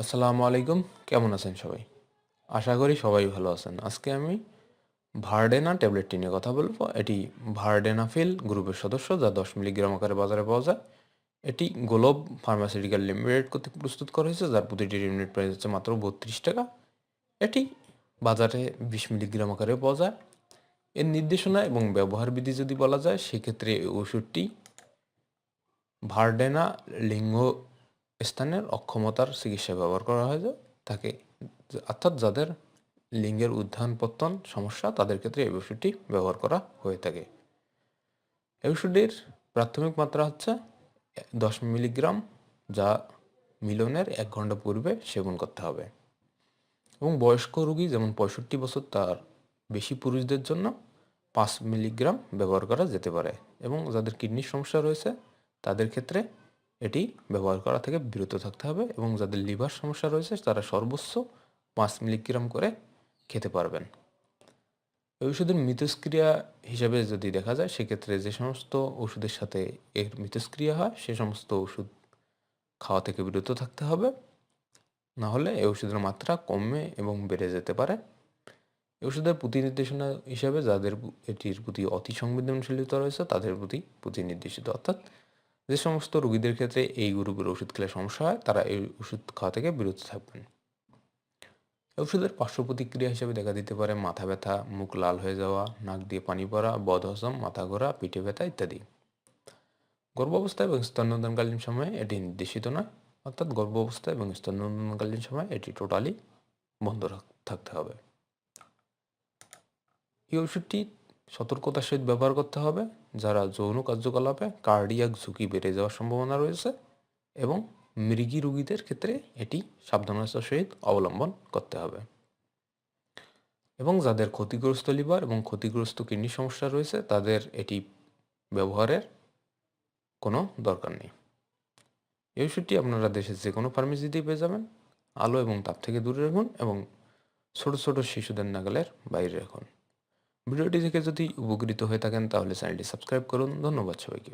আসসালামু আলাইকুম। কেমন আছেন সবাই? আশা করি সবাই ভালো আছেন। আজকে আমি ভার্ডেনা ট্যাবলেটটি নিয়ে কথা বলব। এটি ভার্ডেনাফিল গ্রুপের সদস্য, যা দশ মিলিগ্রাম আকারে বাজারে পাওয়া যায়। এটি গোলব ফার্মাসিউটিক্যাল লিমিটেড কর্তৃক প্রস্তুত করা হয়েছে, যার প্রতিটি ইউনিট প্রাইস হচ্ছে মাত্র বত্রিশ টাকা। এটি বাজারে বিশ মিলিগ্রাম আকারে পাওয়া যায়। এর নির্দেশনা এবং ব্যবহার বিধি যদি বলা যায়, সেক্ষেত্রে ওষুধটি ভার্ডেনা লিঙ্গ স্থানের অক্ষমতার চিকিৎসায় ব্যবহার করা হয় তাকে অর্থাৎ যাদের লিঙ্গের উত্থান পত্তন সমস্যা তাদের ক্ষেত্রে এই ওষুধটি ব্যবহার করা হয়ে থাকে। এই ওষুধটির প্রাথমিক মাত্রা হচ্ছে দশ মিলিগ্রাম, যা মিলনের এক ঘণ্টা পূর্বে সেবন করতে হবে। এবং বয়স্ক রোগী যেমন পঁয়ষট্টি বছর, তার বেশি পুরুষদের জন্য পাঁচ মিলিগ্রাম ব্যবহার করা যেতে পারে। এবং যাদের কিডনির সমস্যা রয়েছে, তাদের ক্ষেত্রে এটি ব্যবহার করা থেকে বিরত থাকতে হবে এবং যাদের লিভার সমস্যা রয়েছে, তারা সর্বোচ্চ পাঁচ মিলিগ্রাম করে খেতে পারবেন। এই ওষুধের মিথস্ক্রিয়া হিসাবে যদি দেখা যায়, সেক্ষেত্রে যে সমস্ত ওষুধের সাথে এর মিথস্ক্রিয়া হয়, সে সমস্ত ওষুধ খাওয়া থেকে বিরত থাকতে হবে। না হলে এই ওষুধের মাত্রা কমে এবং বেড়ে যেতে পারে। এই ওষুধের প্রতি নির্দেশনা হিসাবে যাদের এটির প্রতি অতি সংবেদনশীলতা রয়েছে, তাদের প্রতি প্রতি নির্দেশিত অর্থাৎ যে সমস্ত রোগীদের ক্ষেত্রে এই গ্রুপের ওষুধ খেলে সমস্যা হয়, তারা এই ওষুধ খাওয়া থেকে বিরত থাকবেন। ওষুধের পার্শ্ব প্রতিক্রিয়া হিসেবে দেখা দিতে পারে মাথা ব্যথা, মুখ লাল হয়ে যাওয়া, নাক দিয়ে পানি পড়া, বদহজম, মাথা ঘোরা, পিঠে ব্যথা ইত্যাদি। গর্ভাবস্থা এবং স্তন্যদানকালীন সময়ে এটি নির্দেশিত নয়, অর্থাৎ গর্ভাবস্থা এবং স্তন্যদানকালীন সময় এটি টোটালি বন্ধ থাকতে হবে। এই ওষুধটি সতর্কতার সহিত ব্যবহার করতে হবে, যারা যৌন কার্যকলাপে কার্ডিয়াক ঝুঁকি বেড়ে যাওয়ার সম্ভাবনা রয়েছে এবং মৃগী রোগীদের ক্ষেত্রে এটি সাবধানতার সহিত অবলম্বন করতে হবে। এবং যাদের ক্ষতিগ্রস্ত লিভার এবং ক্ষতিগ্রস্ত কিডনি সমস্যা রয়েছে, তাদের এটি ব্যবহারের কোনো দরকার নেই। এই ওষুধটি আপনারা দেশের যে কোনো ফার্মেসিতেই পেয়ে যাবেন। আলো এবং তাপ থেকে দূরে রাখুন এবং ছোট ছোট শিশুদের নাগালের বাইরে রাখুন। ভিডিওটি থেকে যদি উপকৃত হয়ে থাকেন তাহলে চ্যানেলটি সাবস্ক্রাইব করুন ধন্যবাদ সবাইকে